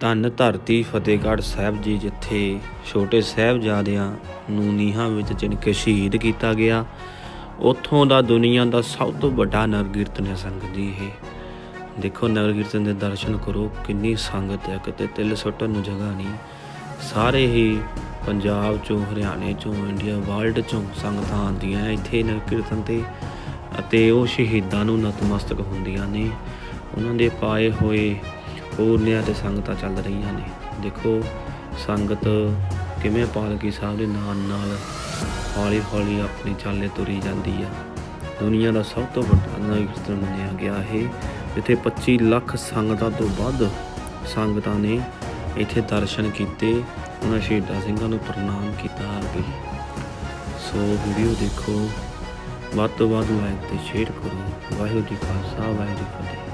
ਧੰਨ ਧਰਤੀ ਫਤਿਹਗੜ੍ਹ ਸਾਹਿਬ ਜੀ, ਜਿੱਥੇ ਛੋਟੇ ਸਾਹਿਬਜ਼ਾਦਿਆਂ ਨੂੰ ਨੀਹਾਂ ਵਿੱਚ ਚਿਣ ਕੇ ਸ਼ਹੀਦ ਕੀਤਾ ਗਿਆ। ਉੱਥੋਂ ਦਾ ਦੁਨੀਆ ਦਾ ਸਭ ਤੋਂ ਵੱਡਾ ਨਗਰ ਕੀਰਤਨ ਹੈ ਸੰਗਤ ਜੀ ਇਹ। ਦੇਖੋ ਨਗਰ ਕੀਰਤਨ ਦੇ ਦਰਸ਼ਨ ਕਰੋ, ਕਿੰਨੀ ਸੰਗਤ ਹੈ, ਕਿਤੇ ਤਿਲ ਸੁੱਟਣ ਨੂੰ ਜਗ੍ਹਾ ਨਹੀਂ। ਸਾਰੇ ਹੀ ਪੰਜਾਬ ਚੋਂ, ਹਰਿਆਣੇ ਚੋਂ, ਇੰਡੀਆ ਵਰਲਡ ਚੋਂ ਸੰਗਤਾਂ ਆਉਂਦੀਆਂ ਇੱਥੇ ਨਗਰ ਕੀਰਤਨ ਤੇ, ਅਤੇ ਉਹ ਸ਼ਹੀਦਾਂ ਨੂੰ ਨਤਮਸਤਕ ਹੁੰਦੀਆਂ ਨੇ। ਉਹਨਾਂ ਦੇ ਪਾਏ ਹੋਏ ਪੂਰਨਿਆਂ ਤੇ ਸੰਗਤਾਂ ਚੱਲ ਰਹੀਆਂ ਨੇ। ਦੇਖੋ ਸੰਗਤ ਕਿਵੇਂ ਪਾਲਕੀ ਸਾਹਿਬ ਦੇ ਨਾਲ ਨਾਲ ਹੌਲੀ ਹੌਲੀ ਆਪਣੀ ਚਾਲੇ ਤੁਰੀ ਜਾਂਦੀ ਆ। ਦੁਨੀਆ ਦਾ ਸਭ ਤੋਂ ਵੱਡਾ ਨਗਰ ਮੰਨਿਆ ਗਿਆ ਹੈ ਜਿੱਥੇ 25 ਲੱਖ ਸੰਗਤਾਂ ਤੋਂ ਵੱਧ ਸੰਗਤਾਂ ਨੇ ਇੱਥੇ ਦਰਸ਼ਨ ਕੀਤੇ। ਉਹਨਾਂ ਸ਼ਹੀਦਾਂ ਸਿੰਘਾਂ ਨੂੰ ਪ੍ਰਣਾਮ ਕੀਤਾ ਆ ਕੇ ਸੋ ਵੀਡੀਓ ਦੇਖੋ। ਵੱਧ ਤੋਂ ਵੱਧ ਲਾਈਕ ਤੇ ਸ਼ੇਅਰ ਕਰੋ ਵਾਹਿਗੁਰੂ ਜੀ ਖਾਲਸਾ, ਵਾਹਿਗੁਰੂ ਜੀ ਫਤਿਹ।